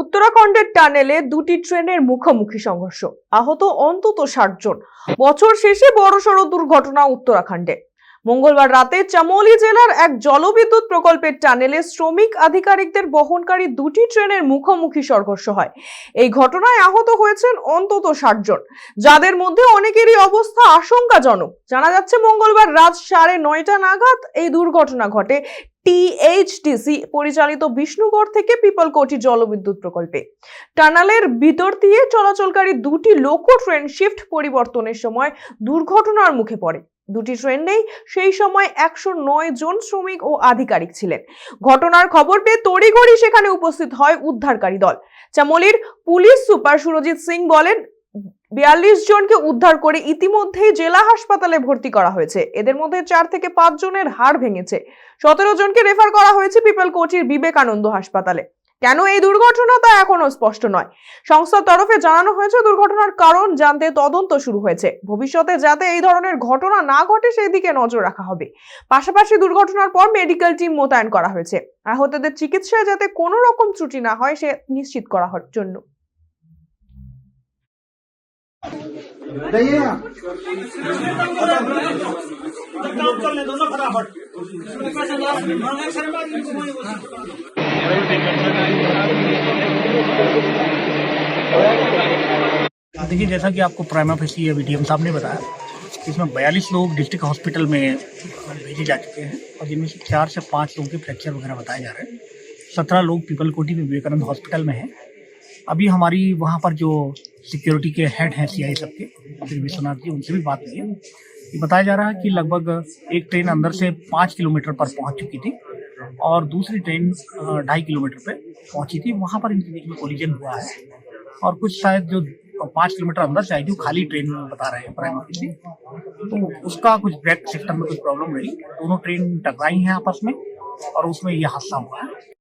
উত্তরাখণ্ডের টানেলে দুটি ট্রেনের মুখোমুখি সংঘর্ষ। আহত অন্তত ষাট জন। বছর শেষে বড়সড় দুর্ঘটনা উত্তরাখণ্ডে। মঙ্গলবার রাতে চামোলি জেলার এক জলবিদ্যুৎ প্রকল্পের টানেলে শ্রমিক আধিকারিকদের বহনকারী দুটি ট্রেনের মুখোমুখি সংঘর্ষ হয়। এই ঘটনায় আহত হয়েছেন অন্তত ষাট জন, যাদের মধ্যে অনেকেরই অবস্থা আশঙ্কাজনক। জানা যাচ্ছে, মঙ্গলবার রাত সাড়ে নয়টা নাগাদ এই দুর্ঘটনা ঘটে টিএইচটিসি পরিচালিত বিষ্ণুগড় থেকে পিপলকোটি জলবিদ্যুৎ প্রকল্পে। টানেলের ভিতর দিয়ে চলাচলকারী দুটি লোকো ট্রেন শিফট পরিবর্তনের সময় দুর্ঘটনার মুখে পড়ে। দুটি ট্রেনেই সেই সময় একশো নয় জন শ্রমিক ও আধিকারিক ছিলেন। ঘটনার খবর পেয়ে তড়িঘড়ি সেখানে উপস্থিত হয় উদ্ধারকারী দল। চামলির পুলিশ সুপার সুরজিৎ সিং বলেন, বিয়াল্লিশ জনকে উদ্ধার করে ইতিমধ্যেই জেলা হাসপাতালে ভর্তি করা হয়েছে। এদের মধ্যে চার থেকে পাঁচ জনের হাড় ভেঙেছে। সতেরো জনকে রেফার করা হয়েছে পিপলকোচির বিবেকানন্দ হাসপাতালে। কেন এই দুর্ঘটনা তা এখনো স্পষ্ট নয় সংস্থার তরফে জানানো হয়েছে দুর্ঘটনার কারণ জানতে তদন্ত শুরু হয়েছে ভবিষ্যতে যাতে এই ধরনের ঘটনা না ঘটে সেই দিকে নজর রাখা হবে পাশাপাশি দুর্ঘটনার পর মেডিকেল টিম মোতায়েন করা হয়েছে আহতদের চিকিৎসায় যাতে কোনো রকম ত্রুটি না হয় সে নিশ্চিত করা হওয়ার জন্য बताइए आप देखिए, जैसा कि आपको प्राइमा फेसी वीडियम साहब ने बताया, इसमें बयालीस लोग डिस्ट्रिक्ट हॉस्पिटल में भेजे जा चुके हैं और जिनमें से चार से पाँच लोगों के फ्रैक्चर वगैरह बताए जा रहे हैं। सत्रह लोग पीपल कोटी में विवेकानंद हॉस्पिटल में हैं। अभी हमारी वहाँ पर जो सिक्योरिटी के हेड हैं सी आई सबके, श्री विश्वनाथ जी, उनसे भी बात हुई है। बताया जा रहा है कि लगभग एक ट्रेन अंदर से पाँच किलोमीटर पर पहुँच चुकी थी। और दूसरी ट्रेन ढाई किलोमीटर पे पहुँची थी। वहाँ पर इनके बीच में कोलिजन हुआ है और कुछ शायद जो पाँच किलोमीटर अंदर से आई थी खाली ट्रेन बता रहे हैं प्राइमरी तो उसका कुछ ब्रेक सिस्टम में कुछ प्रॉब्लम रही दोनों ट्रेन टकराई हैं आपस में और उसमें यह हादसा हुआ है।